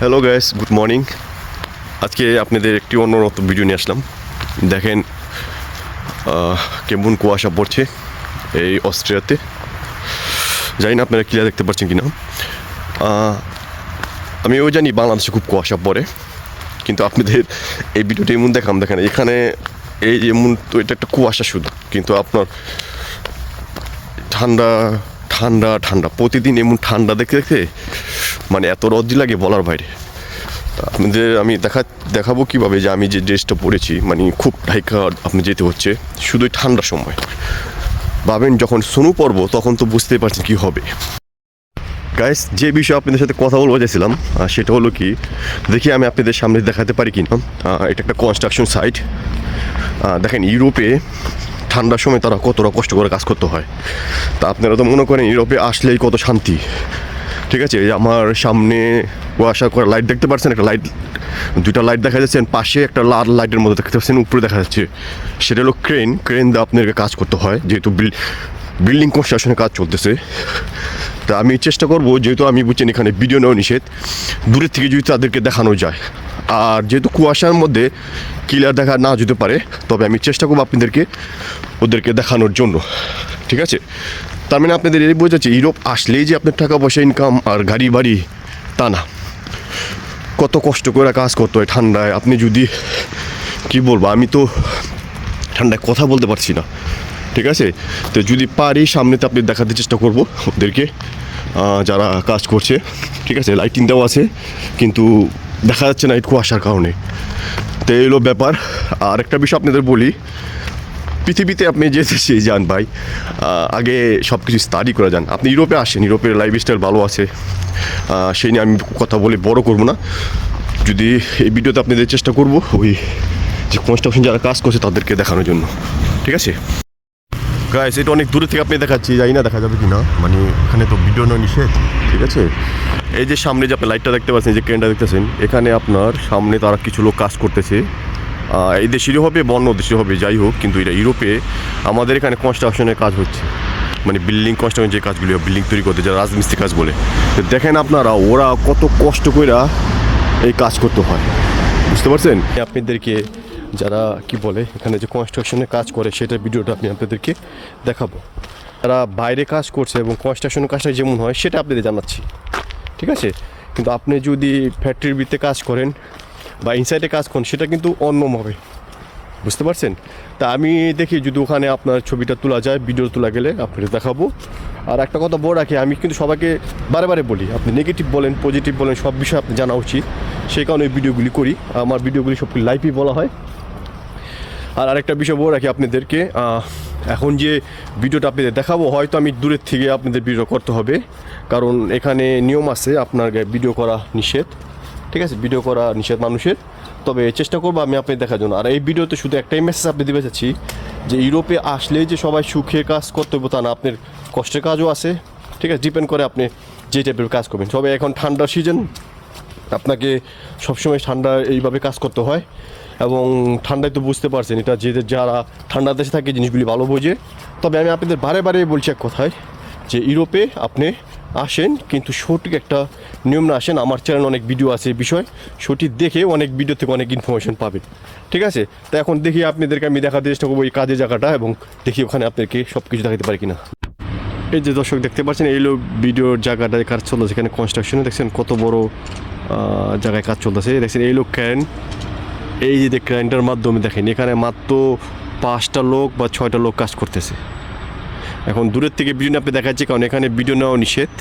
Hello guys good morning আজকে আপনাদের একটি অন্যরত ভিডিও নিয়ে আসলাম। দেখেন কেমন কুয়াশা পড়ছে এই অস্ট্রিয়াতে। জানি না আপনারা ক্লিয়ার দেখতে পাচ্ছেন কিনা। আহ, আমিও জানি বাংলাদেশে খুব কুয়াশা পড়ে কিন্তু আপনাদের এই ভিডিওটা এমন দেখাম দেখেন এখানে এই এমন তো এটা একটা কুয়াশা শুধু কিন্তু আপনার ঠান্ডা ঠান্ডা ঠান্ডা। প্রতিদিন এমন ঠান্ডা দেখতে দেখতে মানে এত রজ্জি লাগে বলার বাইরে। আপনাদের আমি দেখা দেখাবো কীভাবে যে আমি যে ড্রেসটা পরেছি মানে খুব ঢাইকা আপনি যেতে হচ্ছে। শুধুই ঠান্ডার সময়। ভাবেন যখন সোনু পর্ব তখন তো বুঝতেই পারছেন কি হবে। গাইস যে বিষয়ে আপনাদের সাথে কথা বলব চাইছিলাম সেটা হলো কি দেখি আমি আপনাদের সামনে দেখাতে পারি কিনা। আহ, এটা একটা কনস্ট্রাকশন সাইট দেখেন ইউরোপে ঠান্ডার সময় তারা কতটা কষ্ট করে কাজ করতে হয়। তা আপনারা তো মনে করেন ইউরোপে আসলেই কত শান্তি। ঠিক আছে আমার সামনে কুয়াশা করে লাইট দেখতে পাচ্ছেন একটা লাইট দুইটা লাইট দেখা যাচ্ছে পাশে একটা লাল লাইটের মধ্যে দেখতে পাচ্ছেন, উপরে দেখা যাচ্ছে। সেটা হলো ক্রেন ক্রেন দিয়ে আপনাদেরকে কাজ করতে হয়, যেহেতু বিল বিল্ডিং কনস্ট্রাকশনের কাজ চলতেছে। তা আমি চেষ্টা করব, যেহেতু আমি বুঝছেন এখানে ভিডিও নেওয়া নিষেধ, দূরের থেকে যদি তাদেরকে দেখানো যায়। আর যেহেতু কুয়াশার মধ্যে ক্লিয়ার দেখা না যেতে পারে, তবে আমি চেষ্টা করব আপনাদেরকে, ওদেরকে দেখানোর জন্য, ঠিক আছে? তার মানে আপনাদের এই বোঝাচ্ছে, ইউরোপ আসলেই যে আপনার টাকা পয়সা ইনকাম আর গাড়ি বাড়ি তা না। কত কষ্ট করে কাজ করতে হয় ঠান্ডায়, আপনি যদি, কি বলব, আমি তো ঠান্ডায় কথা বলতে পারছি না, ঠিক আছে? তো যদি পারি, সামনেতে আপনি দেখাতে চেষ্টা করব, ওদেরকে যারা কাজ করছে, ঠিক আছে? লাইটিং দেওয়া আছে, কিন্তু দেখা যাচ্ছে না এই কুয়াশার কারণে। তো এই ব্যাপার। আর একটা বিষয় আপনাদের বলি, পৃথিবীতে আপনি যে দেশে যান ভাই আগে সব কিছু স্টাডি করে যান। আপনি ইউরোপে আসেন, ইউরোপের লাইফ স্টাইল ভালো আছে। সেই নিয়ে আমি কথা বলে বড় করব না। যদি এই ভিডিওতে আপনাদের চেষ্টা করব, ওই যে কনস্ট্রাকশন যারা কাজ করছে তাদেরকে দেখানোর জন্য। ঠিক আছে? গাইস এটা অনেক দূরে থেকে আপনি দেখাচ্ছি, জানি না দেখা যাবে কি না মানে এখানে তো ভিডিও নয় নিষেধ। ঠিক আছে? এই যে সামনে যে আপনি লাইটটা দেখতে পাচ্ছেন যে ক্রেনটা দেখতেছেন, এখানে আপনার সামনে তারা কিছু লোক কাজ করতেছে। এই দেশেরই হবে বন্য দেশের হবে যাই হোক, কিন্তু এটা ইউরোপে আমাদের এখানে কনস্ট্রাকশনের কাজ হচ্ছে। মানে বিল্ডিং কনস্ট্রাকশন যে কাজগুলি বিল্ডিং তৈরি করতে, যারা রাজমিস্ত্রি কাজ বলে। তো দেখেন আপনারা, ওরা কত কষ্ট কইরা এই কাজ করতে হয়। বুঝতে পারছেন? আপনাদেরকে যারা, কি বলে, এখানে যে কনস্ট্রাকশনে কাজ করে, সেটার ভিডিওটা আমি আপনাদেরকে দেখাবো। তারা বাইরে কাজ করছে এবং কনস্ট্রাকশনের কাজটা যেমন হয়, সেটা আপনাদের জানাচ্ছি। ঠিক আছে? কিন্তু আপনি যদি ফ্যাক্টরির ভিতরে কাজ করেন বা ইনসাইডে কাজ করেন, সেটা কিন্তু অন্য হবে। বুঝতে পারছেন? তা আমি দেখি যদি ওখানে আপনার ছবিটা তোলা যায় ভিডিও তোলা গেলে আপনাদের দেখাবো। আর একটা কথা বড় রাখি, আমি কিন্তু সবাইকে বারে বারে বলি, আপনি নেগেটিভ বলেন পজিটিভ বলেন, সব বিষয়ে আপনি জানা উচিত। সেই কারণে এই ভিডিওগুলি করি। আমার ভিডিওগুলি সব লাইভই বলা হয়। আর আরেকটা বিষয় বলে রাখি আপনাদেরকে এখন যে ভিডিওটা আপনাদের দেখাবো, হয়তো আমি দূরের থেকে আপনাদের ভিডিও করতে হবে। কারণ এখানে নিয়ম আছে আপনার ভিডিও করা নিষেধ। ঠিক আছে? ভিডিও করা নিষেধ মানুষের। তবে চেষ্টা করব আমি আপনি দেখার জন্য। আর এই ভিডিওতে শুধু একটাই মেসেজ আপনি দিতে চাচ্ছি, যে ইউরোপে আসলেই যে সবাই সুখে কাজ করতে হবে তা না, আপনার কষ্টের কাজও আছে। ঠিক আছে? ডিপেন্ড করে আপনি যে টাইপের কাজ করবেন। তবে এখন ঠান্ডার সিজন আপনাকে সবসময় ঠান্ডা এইভাবে কাজ করতে হয়। এবং ঠান্ডায় তো বুঝতে পারছেন, এটা যে যারা ঠান্ডা দেশে থাকে জিনিসগুলি ভালো বোঝে। তবে আমি আপনাদের বারে বারে বলছি এক কথায় যে ইউরোপে আপনি আসেন, কিন্তু সঠিক একটা নিয়ম না আসেন। আমার চ্যানেল অনেক ভিডিও আছে এই বিষয়। সঠিক দেখে অনেক ভিডিও থেকে অনেক ইনফরমেশন পাবেন। ঠিক আছে? তো এখন দেখি আপনাদেরকে আমি দেখাতে চেষ্টা করব এই কাজের জায়গাটা এবং দেখি ওখানে আপনাদেরকে সব কিছু দেখাতে পারি কিনা। এই যে দর্শক দেখতে পাচ্ছেন, এই হলো ভিডিওর জায়গাটায় কাজ চলতেছে। এখানে কনস্ট্রাকশনে দেখছেন কত বড় জায়গায় কাজ চলতেছে। দেখছেন, এই লোক ক্রেন এই যে ক্রেনটার মাধ্যমে দেখেন, এখানে মাত্র পাঁচটা লোক বা ছয়টা লোক কাজ করতেছে। এখন দূরের থেকে ভিডিও আপনি দেখাচ্ছি, কারণ এখানে ভিডিও নেওয়া নিষেধ।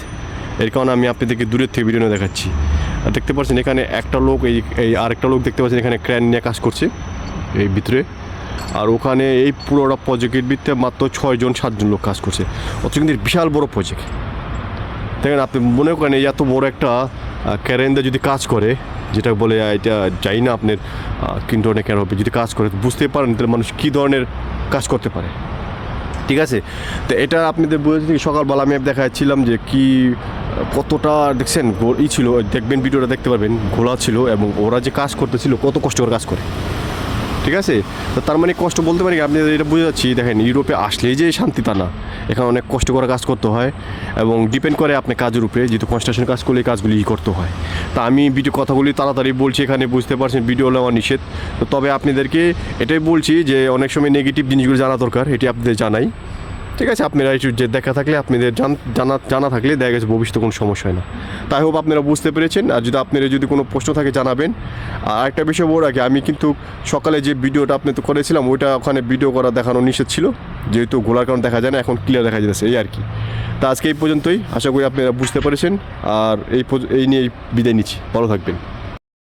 এর কারণে আমি আপনাদেরকে দূরের থেকে ভিডিও দেখাচ্ছি। আর দেখতে পাচ্ছেন, এখানে একটা লোক, এই এই আরেকটা লোক দেখতে পাচ্ছেন, এখানে ক্রেন নিয়ে কাজ করছে, এই ভিতরে। আর ওখানে এই পুরোটা প্রজেক্টের ভিতরে মাত্র ছয়জন, সাতজন লোক কাজ করছে। অথচ কিন্তু বিশাল বড় প্রজেক্ট দেখেন, আপনি মনে করেন এই এত বড় একটা ক্যারেন্দা যদি কাজ করে, যেটা বলে এটা চাই না আপনার কিন্তু অনেক কেন হবে যদি কাজ করে বুঝতে পারেন তাহলে মানুষ কী ধরনের কাজ করতে পারে। ঠিক আছে? তো এটা আপনাদের বুঝে সকালবেলা আমি দেখাচ্ছিলাম যে কি, কতটা, দেখছেন ই ছিল, দেখবেন, ভিডিওটা দেখতে পারবেন, ঘোলা ছিল এবং ওরা যে কাজ করতেছিল, কত কষ্ট করে কাজ করে। ঠিক আছে? তো তার মানে কষ্ট বলতে পারি আপনি এটা বুঝে যাচ্ছি, দেখেন ইউরোপে আসলেই যে শান্তি তা না। এখানে অনেক কষ্ট করে কাজ করতে হয় এবং ডিপেন্ড করে আপনি কাজের উপরে, যেহেতু কনস্ট্রাকশন কাজ করলে কাজগুলি কাজগুলি করতে হয়। তা আমি ভিডিও কথাগুলি তাড়াতাড়ি বলছি, এখানে বুঝতে পারছেন ভিডিও নেওয়া নিষেধ। তো তবে আপনাদেরকে এটাই বলছি যে, অনেক সময় নেগেটিভ জিনিসগুলো জানা দরকার, এটি আপনাদের জানাই। ঠিক আছে, আপনারা একটু যে দেখা থাকলে, আপনাদের জান- জানা থাকলে দেখা গেছে ভবিষ্যতে কোনো সমস্যা হয় না। তাই হোক আপনারা বুঝতে পেরেছেন। আর যদি আপনারা যদি কোনো প্রশ্ন থাকে, জানাবেন। আর একটা বিষয় বড় আগে আমি কিন্তু সকালে যে ভিডিওটা আপনি তো করেছিলাম, ওইটা ওখানে ভিডিও করা দেখানো নিষেধ ছিল। যেহেতু গোলার কারণ দেখা যায় না, এখন ক্লিয়ার দেখা যাচ্ছে, এই আর কি। তা আজকে এই পর্যন্তই, আশা করি আপনারা বুঝতে পেরেছেন। আর এই এই নিয়ে বিদায় নিচ্ছি। ভালো থাকবেন।